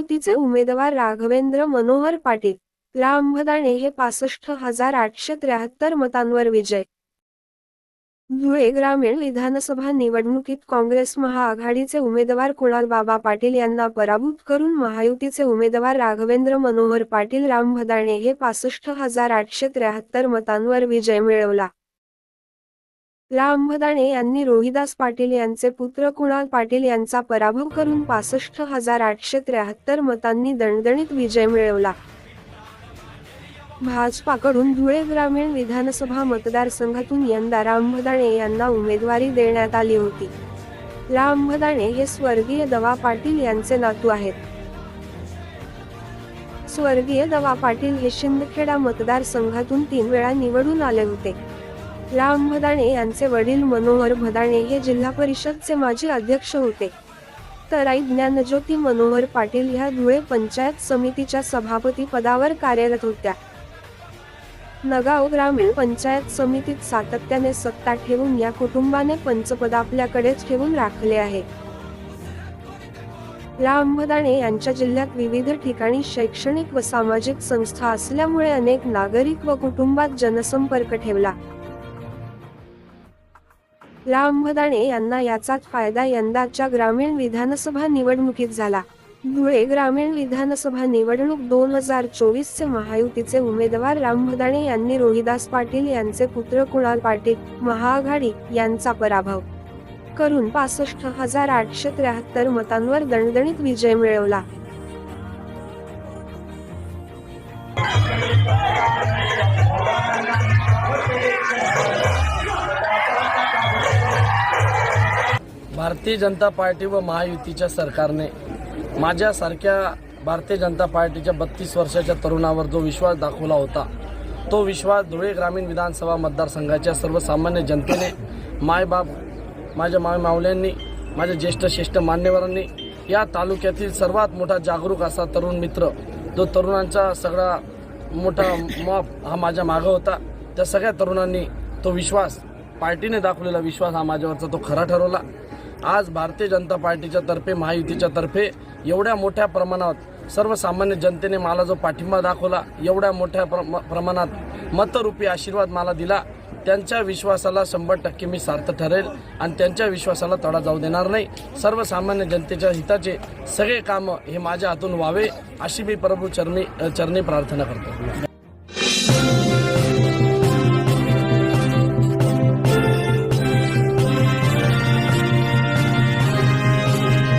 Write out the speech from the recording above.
महायुतीचे उमेदवार राघवेंद्र मनोहर पाटील लांबदाणे हे पासष्ट हजार आठशे त्र्याहत्तर मतांवर विजय. धुळे ग्रामीण विधानसभा निवडणुकीत काँग्रेस महाआघाडीचे उमेदवार कुणाल बाबा पाटील यांना पराभूत करून महायुतीचे उमेदवार राघवेंद्र मनोहर पाटील रामभदाणे हे पासष्ट हजार आठशे त्र्याहत्तर मतांवर विजय मिळवला. रामभदाणे यांनी रोहिदास पाटील यांचे पुत्र कुणाल पाटील यांचा पराभव करून पासष्ट हजार आठशे त्र्याहत्तर मतांनी दणदणीत विजय मिळवला. भाजपाकडून धुळे ग्रामीण विधानसभा मतदारसंघातून यंदा रामभदाणे यांना उमेदवारी देण्यात आली होती. रामभदाणे हे स्वर्गीय दवा पाटील यांचे नातू आहेत. स्वर्गीय दवा पाटील हे शिंदखेडा मतदारसंघातून तीन वेळा निवडून आले होते. राम भदाणे यांचे वडील मनोहर भदाणे हे जिल्हा परिषदचे माजी अध्यक्ष होते. तर आई ज्ञानज्योती मनोहर पाटील ह्या धुळे पंचायत समितीच्या सभापती पदावर कार्यरत होत्या. नगाव ग्रामीण पंचायत समितीत सातत्याने सत्ता ठेवून या कुटुंबाने पंचपद आपल्याकडेच ठेवून राखले आहे. राम भदाणे यांच्या जिल्ह्यात विविध ठिकाणी शैक्षणिक व सामाजिक संस्था असल्यामुळे अनेक नागरिक व कुटुंबात जनसंपर्क ठेवला. रामभदाणे यांना याचाच फायदा यंदाच्या ग्रामीण विधानसभा निवडणुकीत झाला. धुळे ग्रामीण विधानसभा निवडणूक दोन हजार चोवीस चे महायुतीचे उमेदवार रामभदाणे यांनी रोहिदास पाटील यांचे पुत्र कुणाल पाटील महाआघाडी यांचा पराभव करून पासष्ट हजार आठशे त्र्याहत्तर मतांवर दणदणीत विजय मिळवला. भारतीय जनता पार्टी व महायुतीच्या सरकारने माझ्यासारख्या भारतीय जनता पार्टीच्या बत्तीस वर्षाच्या तरुणावर जो विश्वास दाखवला होता तो विश्वास धुळे ग्रामीण विधानसभा मतदारसंघाच्या सर्वसामान्य जनतेने मायबाप माझ्या माय मावल्यांनी माझ्या ज्येष्ठ श्रेष्ठ मान्यवरांनी या तालुक्यातील सर्वात मोठा जागरूक असा तरुण मित्र जो तरुणांचा सगळा मोठा मॉप हा माझ्या मागं होता त्या सगळ्या तरुणांनी तो विश्वास पार्टीने दाखवलेला विश्वास हा माझ्यावरचा तो खरा ठरवला. आज भारतीय जनता पार्टीच्या तर्फे महायुतीच्या तर्फे एवढ्या मोठ्या प्रमाणात सर्वसामान्य जनतेने मला जो पाठिंबा दाखवला एवढ्या मोठ्या प्रम- प्रमाणात मतरूपी आशीर्वाद मला दिला त्यांच्या विश्वासाला शंभर टक्के मी सार्थ ठरेल आणि त्यांच्या विश्वासाला तडा जाऊ देणार नाही. सर्वसामान्य जनतेच्या हिताचे सगळे कामं हे माझ्या हातून व्हावे अशी मी प्रभू चरणी चरणी प्रार्थना करतो.